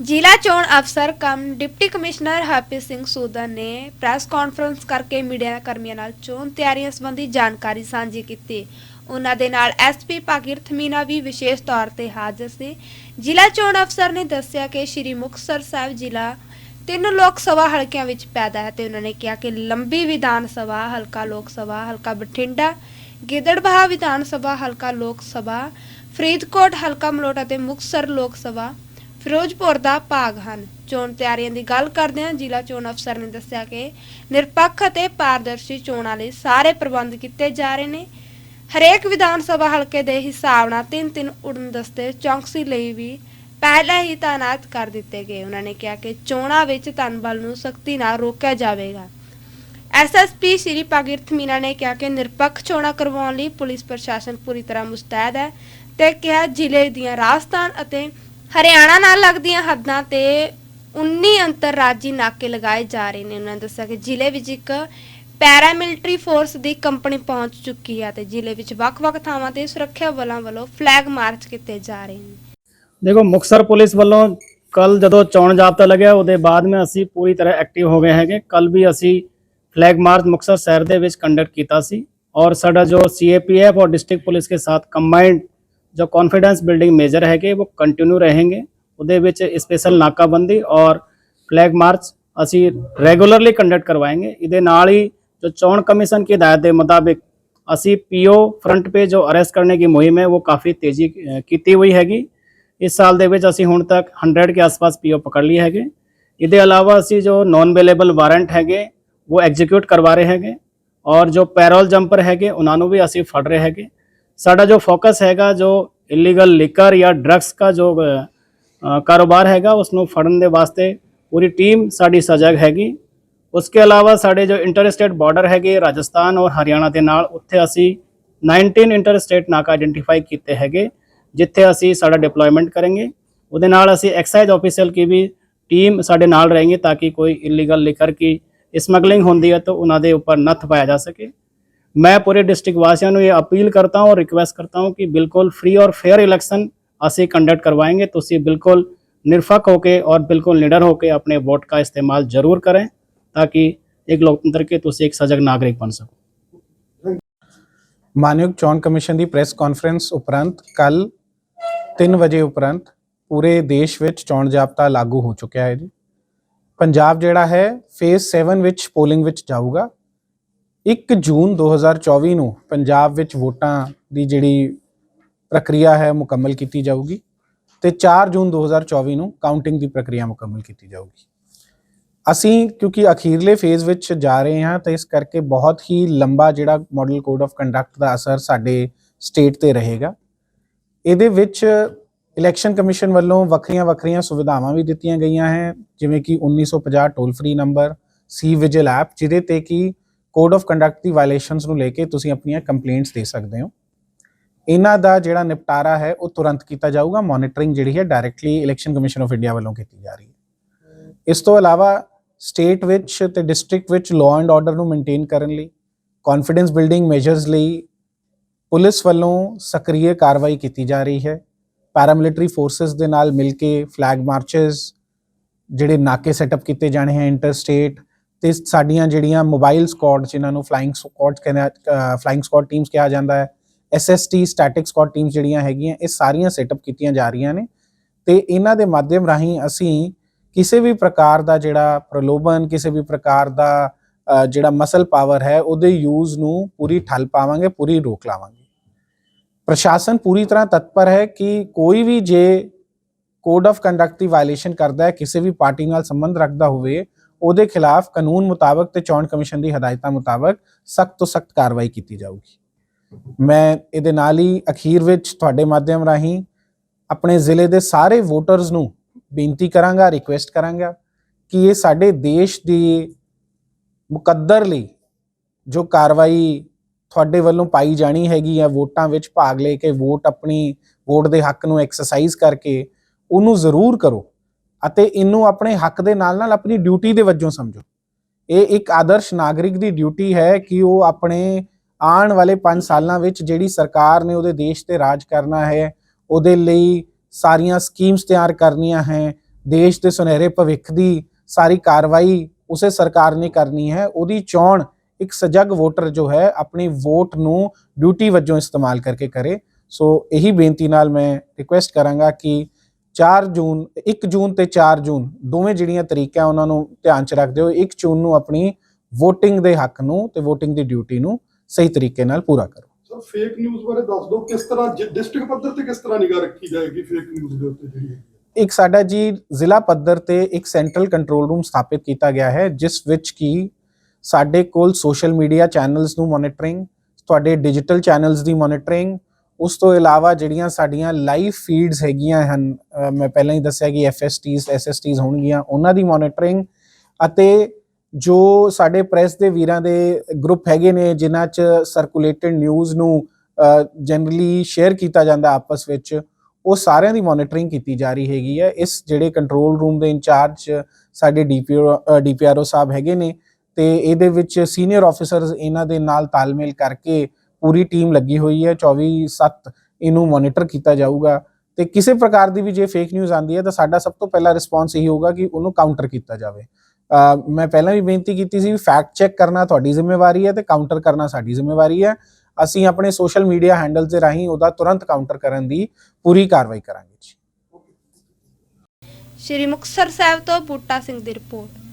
ਜ਼ਿਲ੍ਹਾ ਚੋਣ ਅਫਸਰ cum deputy commissioner Harpreet Singh Soodan ਨੇ ਪ੍ਰੈਸ ਕਾਨਫਰੰਸ ਕਰਕੇ ਮੀਡੀਆ ਕਰਮੀਆਂ ਨਾਲ ਚੋਣ ਤਿਆਰੀਆਂ ਸੰਬੰਧੀ ਜਾਣਕਾਰੀ ਸਾਂਝੀ ਕੀਤੀ। ਉਹਨਾਂ ਦੇ ਨਾਲ ਐਸਪੀ ਭਾਗੀਰਥ ਮੀਨਾ ਵੀ ਵਿਸ਼ੇਸ਼ ਤੌਰ ਤੇ ਹਾਜ਼ਰ ਸੀ। ਜ਼ਿਲ੍ਹਾ ਚੋਣ ਅਫਸਰ ਨੇ ਦੱਸਿਆ ਕਿ ਸ਼੍ਰੀ ਮੁਕਤਸਰ ਸਾਹਿਬ ਜ਼ਿਲ੍ਹਾ ਤਿੰਨ ਲੋਕ ਸਭਾ ਹਲਕਿਆਂ ਵਿੱਚ ਪੈਦਾ ਹੈ ਤੇ ਉਹਨਾਂ ਨੇ ਕਿਹਾ ਕਿ ਲੰਬੀ ਵਿਧਾਨ ਸਭਾ, ਹਲਕਾ ਲੋਕ ਸਭਾ, ਹਲਕਾ ਬਠਿੰਡਾ, ਗਿੱਦੜਬਾਹਾ ਵਿਧਾਨ ਸਭਾ, ਹਲਕਾ ਲੋਕ ਸਭਾ, ਫਰੀਦਕੋਟ, ਹਲਕਾ ਮਲੋਟ ਅਤੇ ਮੁਕਤਸਰ ਲੋਕ ਸਭਾ ਫਿਰੋਜ਼ਪੁਰ ਦਾ ਭਾਗ ਹਨ। ਚੋਣ ਤਿਆਰੀਆਂ ਦੀ ਗੱਲ ਕਰਦਿਆਂ ਜ਼ਿਲ੍ਹਾ ਚੋਣ ਅਫਸਰ ਨੇ ਦੱਸਿਆ ਕਿ ਨਿਰਪੱਖ ਅਤੇ ਪਾਰਦਰਸ਼ੀ ਚੋਣਾਂ ਲਈ ਸਾਰੇ ਪ੍ਰਬੰਧ ਕੀਤੇ ਜਾ ਰਹੇ ਨੇ। ਹਰੇਕ ਵਿਧਾਨ ਸਭਾ ਹਲਕੇ ਦੇ ਹਿਸਾਬ ਨਾਲ ਤਿੰਨ ਤਿੰਨ ਉਡਨ ਦਸਤੇ ਚੌਕਸੀ ਲਈ ਵੀ ਪਹਿਲਾਂ ਹੀ ਤਾਇਨਾਤ ਕਰ ਦਿੱਤੇ ਗਏ। ਉਹਨਾਂ ਨੇ ਕਿਹਾ ਕਿ ਚੋਣਾਂ ਵਿੱਚ ਧਨਬਲ ਨੂੰ ਸਖਤੀ ਨਾਲ ਰੋਕਿਆ ਜਾਵੇਗਾ। ਐਸਐਸਪੀ ਸ਼੍ਰੀ ਭਾਗੀਰਥ ਮੀਨਾ ਨੇ ਕਿਹਾ ਕਿ ਨਿਰਪੱਖ ਚੋਣਾਂ ਕਰਵਾਉਣ ਲਈ ਪੁਲਿਸ ਪ੍ਰਸ਼ਾਸਨ ਪੂਰੀ ਤਰ੍ਹਾਂ ਮੁਸਤੈਦ ਹੈ ਤੇ ਕਿਹਾ ਜ਼ਿਲ੍ਹੇ ਦੀਆਂ ਰਾਜਸਥਾਨ ਅਤੇ ਹਰਿਆਣਾ ਨਾਲ ਲੱਗਦੀਆਂ ਹੱਦਾਂ ਤੇ 19 ਅੰਤਰਰਾਜੀ ਨਾਕੇ ਲਗਾਏ ਜਾ ਰਹੇ ਨੇ। ਉਹਨਾਂ ਨੇ ਦੱਸਿਆ ਕਿ ਜ਼ਿਲ੍ਹੇ ਵਿੱਚ ਇੱਕ ਪੈਰਾਮਿਲਟਰੀ ਫੋਰਸ ਦੀ ਕੰਪਨੀ ਪਹੁੰਚ ਚੁੱਕੀ ਹੈ ਤੇ ਜ਼ਿਲ੍ਹੇ ਵਿੱਚ ਵੱਖ-ਵੱਖ ਥਾਵਾਂ ਤੇ ਸੁਰੱਖਿਆ ਬਲਾਂ ਵੱਲੋਂ ਫਲੈਗ ਮਾਰਚ ਕੀਤੇ ਜਾ ਰਹੇ ਨੇ। ਦੇਖੋ, ਮੁਕਤਸਰ ਪੁਲਿਸ ਵੱਲੋਂ ਕੱਲ ਜਦੋਂ ਚੋਣ ਜਾਬਤਾ ਲੱਗਿਆ, ਉਹਦੇ ਬਾਅਦ ਮੈਂ ਅਸੀਂ ਪੂਰੀ ਤਰ੍ਹਾਂ ਐਕਟਿਵ ਹੋ ਗਏ ਹੈਗੇ। ਕੱਲ ਵੀ ਅਸੀਂ ਫਲੈਗ ਮਾਰਚ ਮੁਕਤਸਰ ਸ਼ਹਿਰ ਦੇ ਵਿੱਚ ਕੰਡਕਟ ਕੀਤਾ ਸੀ। ਔਰ ਸਾਡਾ ਜੋ ਸੀਏਪੀਐਫ ਔਰ ਡਿਸਟ੍ਰਿਕਟ ਪੁਲਿਸ ਕੇ ਸਾਥ ਕੰਬਾਈਨਡ जो कॉन्फिडेंस बिल्डिंग मेजर है वो ਕੰਟੀਨਿਊ रहेंगे। ਉਹਦੇ ਵਿੱਚ ਸਪੈਸ਼ਲ ਨਾਕਾਬੰਦੀ ਔਰ ਫਲੈਗ ਮਾਰਚ ਅਸੀਂ ਰੈਗੂਲਰਲੀ ਕੰਡਕਟ ਕਰਵਾएंगे ਇਹਦੇ ਨਾਲ ਹੀ ਜੋ ਚੋਣ ਕਮਿਸ਼ਨ ਦੀ ਹਦਾਇਤ ਦੇ ਮੁਤਾਬਿਕ ਅਸੀਂ ਪੀਓ ਫਰੰਟ ਪੇ ਜੋ ਅਰੈਸਟ ਕਰਨੇ ਦੀ ਮੁਹਿੰਮ ਹੈ ਉਹ ਕਾਫੀ ਤੇਜ਼ੀ ਕੀਤੀ ਹੋਈ ਹੈਗੀ ਇਸ ਸਾਲ ਦੇ ਵਿੱਚ ਅਸੀਂ ਹੁਣ ਤੱਕ 100 ਦੇ ਆਸ-ਪਾਸ ਪੀਓ ਪਕੜ ਲਈ ਹੈਗੇ ਇਹਦੇ ਇਲਾਵਾ ਅਸੀਂ ਜੋ ਨਾਨ ਅਵੇਲੇਬਲ ਵਾਰੰਟ ਹੈਗੇ ਉਹ ਐਗਜ਼ੀਕਿਊਟ ਕਰਵਾ ਰਹੇ ਹੈਗੇ ਔਰ ਜੋ ਪੈਰੋਲ ਜੰਪਰ ਹੈਗੇ ਉਹਨਾਂ ਨੂੰ ਵੀ ਅਸੀਂ ਫੜ ਰਹੇ ਹੈਗੇ ਸਾਡਾ ਜੋ ਫੋਕਸ ਹੈਗਾ, ਜੋ ਇਲੀਗਲ ਲਿਕਰ ਜਾਂ ਡਰੱਗਸ ਦਾ ਜੋ ਕਾਰੋਬਾਰ ਹੈਗਾ ਉਸ ਨੂੰ ਫੜਨ ਦੇ ਵਾਸਤੇ ਪੂਰੀ ਟੀਮ ਸਾਡੀ ਸਜਗ ਹੈਗੀ। ਉਸਕੇ ਇਲਾਵਾ ਸਾਡੇ ਜੋ ਇੰਟਰਸਟੇਟ ਬਾਰਡਰ ਹੈਗੇ, ਰਾਜਸਥਾਨ ਔਰ ਹਰਿਆਣਾ ਦੇ ਨਾਲ, ਉੱਥੇ ਅਸੀਂ 19 ਇੰਟਰਸਟੇਟ ਨਾਕਾ ਆਇਡੈਂਟੀਫਾਈ ਕੀਤੇ ਹੈਗੇ, ਜਿੱਥੇ ਅਸੀਂ ਸਾਡਾ ਡਿਪਲੋਇਮੈਂਟ ਕਰਾਂਗੇ। ਉਹਦੇ ਨਾਲ ਅਸੀਂ ਐਕਸਾਈਜ਼ ਆਫੀਸਰ ਕੀ ਵੀ ਟੀਮ ਸਾਡੇ ਨਾਲ ਰਹੇਗੀ, ਤਾਂ ਕਿ ਕੋਈ ਇਲੀਗਲ ਲਿਕਰ ਕੀ ਸਮਗਲਿੰਗ ਹੁੰਦੀ ਹੈ, ਤਾਂ ਉਹਨਾਂ ਦੇ ਉੱਪਰ ਨੱਥ ਪਾਇਆ ਜਾ ਸਕੇ। मैं पूरे डिस्ट्रिक्ट वासियों ਨੂੰ ਇਹ ਅਪੀਲ ਕਰਤਾ ਹੂੰ ਔਰ ਰਿਕੁਐਸਟ ਕਰਤਾ ਹੂੰ ਕਿ ਬਿਲਕੁਲ ਫ੍ਰੀ ਔਰ ਫੇਅਰ ਇਲੈਕਸ਼ਨ ਅਸੀਂ ਕੰਡਕਟ ਕਰवाएंगे ਤੁਸੀਂ ਬਿਲਕੁਲ ਨਿਰਫਕ ਹੋ ਕੇ ਔਰ ਬਿਲਕੁਲ ਨਿਡਰ ਹੋ ਕੇ ਆਪਣੇ ਵੋਟ ਦਾ ਇਸਤੇਮਾਲ ਜ਼ਰੂਰ ਕरें ਤਾਂ ਕਿ ਇੱਕ ਲੋਕਤੰਤਰ ਕੇ ਤੁਸੀਂ ਇੱਕ ਸਜਗ ਨਾਗਰਿਕ ਬਣ ਸਕੋ। ਮਾਨਯੋਗ ਚੋਣ ਕਮਿਸ਼ਨ ਦੀ ਪ੍ਰੈਸ ਕਾਨਫਰੰਸ ਉਪਰੰਤ ਕੱਲ 3 ਵਜੇ ਉਪਰੰਤ ਪੂਰੇ ਦੇਸ਼ ਵਿੱਚ ਚੋਣ ਜਾਬਤਾ ਲਾਗੂ ਹੋ ਚੁੱਕਿਆ ਹੈ ਜੀ। ਪੰਜਾਬ ਜਿਹੜਾ ਹੈ ਫੇਜ਼ 7 ਵਿੱਚ ਪੋਲਿੰਗ ਵਿੱਚ ਜਾਊਗਾ। 1 ਜੂਨ 2024 ਨੂੰ ਪੰਜਾਬ ਵਿੱਚ ਵੋਟਾਂ ਦੀ ਜਿਹੜੀ ਪ੍ਰਕਿਰਿਆ ਹੈ ਮੁਕੰਮਲ ਕੀਤੀ ਜਾਊਗੀ ਤੇ 4 ਜੂਨ 2024 ਨੂੰ ਕਾਊਂਟਿੰਗ ਦੀ ਪ੍ਰਕਿਰਿਆ ਮੁਕੰਮਲ ਕੀਤੀ ਜਾਊਗੀ। ਅਸੀਂ ਕਿਉਂਕਿ ਅਖੀਰਲੇ ਫੇਜ਼ ਵਿੱਚ ਜਾ ਰਹੇ ਹਾਂ ਤਾਂ ਇਸ ਕਰਕੇ ਬਹੁਤ ਹੀ ਲੰਬਾ ਜਿਹੜਾ ਮਾਡਲ ਕੋਡ ਆਫ ਕੰਡਕਟ ਦਾ ਅਸਰ ਸਾਡੇ ਸਟੇਟ ਤੇ ਰਹੇਗਾ। ਇਹਦੇ ਵਿੱਚ ਇਲੈਕਸ਼ਨ ਕਮਿਸ਼ਨ ਵੱਲੋਂ ਵੱਖਰੀਆਂ ਵੱਖਰੀਆਂ ਸੁਵਿਧਾਵਾਂ ਵੀ ਦਿੱਤੀਆਂ ਗਈਆਂ ਹੈ, ਜਿਵੇਂ ਕਿ 1950 toll free number C vigil app ਜਿਹਦੇ ਤੇ ਕਿ ਕੋਡ ਆਫ ਕੰਡਕਟ ਦੀ ਵਾਇਲੇਸ਼ਨਸ ਨੂੰ ਲੈ ਕੇ ਤੁਸੀਂ ਆਪਣੀਆਂ ਕੰਪਲੇਂਟਸ ਦੇ ਸਕਦੇ ਹੋ। ਇਹਨਾਂ ਦਾ ਜਿਹੜਾ ਨਿਪਟਾਰਾ ਹੈ, ਉਹ ਤੁਰੰਤ ਕੀਤਾ ਜਾਊਗਾ। ਮੋਨਿਟਰਿੰਗ ਜਿਹੜੀ ਹੈ, directly election commission of India ਵੱਲੋਂ ਕੀਤੀ ਜਾ ਰਹੀ ਹੈ। ਇਸ ਤੋਂ ਇਲਾਵਾ ਸਟੇਟ ਵਿੱਚ ਤੇ ਡਿਸਟ੍ਰਿਕਟ ਵਿੱਚ ਲਾਅ ਐਂਡ ਆਰਡਰ ਨੂੰ ਮੇਨਟੇਨ ਕਰਨ ਲਈ ਕੌਨਫੀਡੈਂਸ ਬਿਲਡਿੰਗ ਮੈਜਰਸ ਲਈ ਪੁਲਿਸ ਵੱਲੋਂ ਸਕਰੀਏ ਕਾਰਵਾਈ ਕੀਤੀ ਜਾ ਰਹੀ ਹੈ। ਪੈਰਾਮਿਲਟਰੀ ਫੋਰਸਸ ਦੇ ਨਾਲ ਮਿਲ ਕੇ ਫਲੈਗ ਮਾਰਚਸ ਜਿਹੜੇ ਨਾਕੇ ਸੈਟਅਪ ਕੀਤੇ ਜਾਣੇ ਹੈ ਇੰਟਰ ਸਟੇਟ ਤੇ ਸਾਡੀਆਂ ਜਿਹੜੀਆਂ ਮੋਬਾਈਲ ਸਕੁਆਡ ਜਿਨ੍ਹਾਂ ਨੂੰ ਫਲਾਈਂਗ ਸਕੁਆਡਸ ਕਹਿੰਦੇ ਫਲਾਈਂਗ ਸਕੁਆਡ ਟੀਮਸ ਕਿਹਾ ਜਾਂਦਾ ਹੈ ਐਸਐਸਟੀ ਸਟੈਟਿਕ ਸਕੁਆਡ ਟੀਮਸ ਜਿਹੜੀਆਂ ਹੈਗੀਆਂ, ਇਹ ਸਾਰੀਆਂ ਸੈਟਅਪ ਕੀਤੀਆਂ ਜਾ ਰਹੀਆਂ ਨੇ। ਤੇ ਇਹਨਾਂ ਦੇ ਮਾਧਿਅਮ ਰਾਹੀਂ ਅਸੀਂ ਕਿਸੇ ਵੀ ਪ੍ਰਕਾਰ ਦਾ ਜਿਹੜਾ ਪ੍ਰਲੋਭਨ, ਕਿਸੇ ਵੀ ਪ੍ਰਕਾਰ ਦਾ ਜਿਹੜਾ ਮਸਲ ਪਾਵਰ ਹੈ, ਉਹਦੇ ਯੂਜ਼ ਨੂੰ ਪੂਰੀ ਠੱਲ ਪਾਵਾਂਗੇ, ਪੂਰੀ ਰੋਕ ਲਾਵਾਂਗੇ। ਪ੍ਰਸ਼ਾਸਨ ਪੂਰੀ ਤਰ੍ਹਾਂ ਤਤਪਰ ਹੈ ਕਿ ਕੋਈ ਵੀ ਜੇ ਕੋਡ ਆਫ ਕੰਡਕਟ ਦੀ ਵਾਇਲੇਸ਼ਨ ਕਰਦਾ ਹੈ, ਕਿਸੇ ਵੀ ਪਾਰਟੀ ਨਾਲ ਸੰਬੰਧ ਰੱਖਦਾ ਹੋਵੇ ਉਹਦੇ ਖਿਲਾਫ ਕਾਨੂੰਨ ਮੁਤਾਬਕ ਤੇ ਚੋਣ ਕਮਿਸ਼ਨ ਦੀ ਹਦਾਇਤਾਂ ਮੁਤਾਬਕ ਸਖਤ ਤੋਂ ਸਖਤ ਕਾਰਵਾਈ ਕੀਤੀ ਜਾਊਗੀ। ਮੈਂ ਇਹਦੇ ਨਾਲ ਹੀ ਅਖੀਰ ਵਿੱਚ ਤੁਹਾਡੇ ਮਾਧਿਅਮ ਰਾਹੀਂ ਆਪਣੇ ਜ਼ਿਲ੍ਹੇ ਦੇ ਸਾਰੇ ਵੋਟਰਸ ਨੂੰ ਬੇਨਤੀ ਕਰਾਂਗਾ ਰਿਕੁਐਸਟ ਕਰਾਂਗਾ ਕਿ ਇਹ ਸਾਡੇ ਦੇਸ਼ ਦੀ ਮੁਕੱਦਰ ਲਈ ਜੋ ਕਾਰਵਾਈ ਤੁਹਾਡੇ ਵੱਲੋਂ ਪਾਈ ਜਾਣੀ ਹੈਗੀ ਆ, ਵੋਟਾਂ ਵਿੱਚ ਭਾਗ ਲੈ ਕੇ ਵੋਟ ਆਪਣੀ, ਵੋਟ ਦੇ ਹੱਕ ਨੂੰ ਐਕਸਰਸਾਈਜ਼ ਕਰਕੇ ਉਹਨੂੰ ਜ਼ਰੂਰ ਕਰੋ। ਅਤੇ ਇਹਨੂੰ ਆਪਣੇ ਹੱਕ ਦੇ ਨਾਲ ਨਾਲ ਆਪਣੀ ਡਿਊਟੀ ਦੇ ਵਜੋਂ ਸਮਝੋ। ਇਹ ਇੱਕ ਆਦਰਸ਼ ਨਾਗਰਿਕ ਦੀ ਡਿਊਟੀ ਹੈ ਕਿ ਉਹ ਆਪਣੇ ਆਉਣ ਵਾਲੇ 5 ਸਾਲਾਂ ਵਿੱਚ ਜਿਹੜੀ ਸਰਕਾਰ ਨੇ ਉਹਦੇ ਦੇਸ਼ ਤੇ ਰਾਜ ਕਰਨਾ ਹੈ, ਉਹਦੇ ਲਈ ਸਾਰੀਆਂ ਸਕੀਮਸ ਤਿਆਰ ਕਰਨੀਆਂ ਹੈ, ਦੇਸ਼ ਦੇ ਸੁਨਹਿਰੇ ਭਵਿੱਖ ਦੀ ਸਾਰੀ ਕਾਰਵਾਈ ਉਸੇ ਸਰਕਾਰ ਨੇ ਕਰਨੀ ਹੈ, ਉਹਦੀ ਚੋਣ ਇੱਕ ਸਜਗ ਵੋਟਰ ਜੋ ਹੈ ਆਪਣੀ ਵੋਟ ਨੂੰ ਡਿਊਟੀ ਵਜੋਂ ਇਸਤੇਮਾਲ ਕਰਕੇ ਕਰੇ। ਸੋ ਇਹੀ ਬੇਨਤੀ ਨਾਲ ਮੈਂ ਰਿਕੁਐਸਟ ਕਰਾਂਗਾ ਕਿ 4 ਜੂਨ 1 ਜੂਨ ਤੇ 4 ਜੂਨ ਦੋਵੇਂ ਜਿਹੜੀਆਂ ਤਰੀਕਾਂ ਉਹਨਾਂ ਨੂੰ ਧਿਆਨ ਚ ਰੱਖਦੇ ਹੋ 1 ਜੂਨ ਨੂੰ ਆਪਣੀ VOTING ਦੇ ਹੱਕ ਨੂੰ ਤੇ VOTING ਦੀ ਡਿਊਟੀ ਨੂੰ ਸਹੀ ਤਰੀਕੇ ਨਾਲ ਪੂਰਾ ਕਰੋ ਸਰ ਫੇਕ ਨਿਊਜ਼ ਬਾਰੇ ਦੱਸ ਦਿਓ ਕਿਸ ਤਰ੍ਹਾਂ ਡਿਸਟ੍ਰਿਕਟ ਪੱਧਰ ਤੇ ਕਿਸ ਤਰ੍ਹਾਂ ਨਿਗਾਹ ਰੱਖੀ ਜਾਏਗੀ ਫੇਕ ਨਿਊਜ਼ ਦੇ ਉੱਤੇ ਜਿਹੜੀ? ਇੱਕ ਸਾਡਾ ਜੀ ਜ਼ਿਲ੍ਹਾ ਪੱਧਰ ਤੇ ਇੱਕ ਸੈਂਟਰਲ ਕੰਟਰੋਲ ਰੂਮ ਸਥਾਪਿਤ ਕੀਤਾ ਗਿਆ ਹੈ ਜਿਸ ਵਿੱਚ ਕੀ ਸਾਡੇ ਕੋਲ ਸੋਸ਼ਲ ਮੀਡੀਆ ਚੈਨਲਸ ਨੂੰ ਮੋਨੀਟਰਿੰਗ ਤੁਹਾਡੇ ਡਿਜੀਟਲ ਚੈਨਲਸ ਦੀ ਮੋਨੀਟਰਿੰਗ ਉਸ ਤੋਂ ਇਲਾਵਾ ਜਿਹੜੀਆਂ ਸਾਡੀਆਂ ਲਾਈਵ ਫੀਡਸ ਹੈਗੀਆਂ ਹਨ ਮੈਂ ਪਹਿਲਾਂ ਹੀ ਦੱਸਿਆ ਕਿ ਐਫਐਸਟੀਸ ਐਸਐਸਟੀਸ ਹੋਣਗੀਆਂ, ਉਹਨਾਂ ਦੀ ਮੋਨੀਟਰਿੰਗ ਅਤੇ ਜੋ ਸਾਡੇ ਪ੍ਰੈਸ ਦੇ ਵੀਰਾਂ ਦੇ ਗਰੁੱਪ ਹੈਗੇ ਨੇ, ਜਿਨ੍ਹਾਂ 'ਚ ਸਰਕੂਲੇਟਡ ਨਿਊਜ਼ ਨੂੰ ਜਨਰਲੀ ਸ਼ੇਅਰ ਕੀਤਾ ਜਾਂਦਾ ਆਪਸ ਵਿੱਚ, ਉਹ ਸਾਰਿਆਂ ਦੀ ਮੋਨੀਟਰਿੰਗ ਕੀਤੀ ਜਾ ਰਹੀ ਹੈਗੀ ਹੈ। ਇਸ ਜਿਹੜੇ ਕੰਟਰੋਲ ਰੂਮ ਦੇ ਇੰਚਾਰਜ ਸਾਡੇ ਡੀਪੀਓ ਡੀਪੀਆਰਓ ਸਾਹਿਬ ਹੈਗੇ ਨੇ, ਤੇ ਇਹਦੇ ਵਿੱਚ ਸੀਨੀਅਰ ਆਫੀਸਰਸ ਇਹਨਾਂ ਦੇ ਨਾਲ ਤਾਲਮੇਲ ਕਰਕੇ ਪੂਰੀ ਟੀਮ ਲੱਗੀ ਹੋਈ ਹੈ 24/7 ਇਹਨੂੰ ਮੋਨੀਟਰ ਕੀਤਾ ਜਾਊਗਾ। ਤੇ ਕਿਸੇ ਪ੍ਰਕਾਰ ਦੀ ਵੀ ਜੇ ਫੇਕ ਨਿਊਜ਼ ਆਂਦੀ ਹੈ ਤਾਂ ਸਾਡਾ ਸਭ ਤੋਂ ਪਹਿਲਾ ਰਿਸਪੌਂਸ ਇਹੀ ਹੋਊਗਾ ਕਿ ਉਹਨੂੰ ਕਾਊਂਟਰ ਕੀਤਾ ਜਾਵੇ। ਮੈਂ ਪਹਿਲਾਂ ਵੀ ਬੇਨਤੀ ਕੀਤੀ ਸੀ ਫੈਕਟ ਚੈੱਕ ਕਰਨਾ ਤੁਹਾਡੀ ਜ਼ਿੰਮੇਵਾਰੀ ਹੈ ਤੇ ਕਾਊਂਟਰ ਕਰਨਾ ਸਾਡੀ ਜ਼ਿੰਮੇਵਾਰੀ ਹੈ। ਅਸੀਂ ਆਪਣੇ ਸੋਸ਼ਲ ਮੀਡੀਆ ਹੈਂਡਲਸ ਦੇ ਰਾਹੀਂ ਉਹਦਾ ਤੁਰੰਤ ਕਾਊਂਟਰ ਕਰਨ ਦੀ ਪੂਰੀ ਕਾਰਵਾਈ ਕਰਾਂਗੇ ਜੀ। ਸ਼੍ਰੀ ਮੁਕਤਸਰ ਸਾਹਿਬ ਤੋਂ ਬੂਟਾ ਸਿੰਘ ਦੀ ਰਿਪੋਰਟ।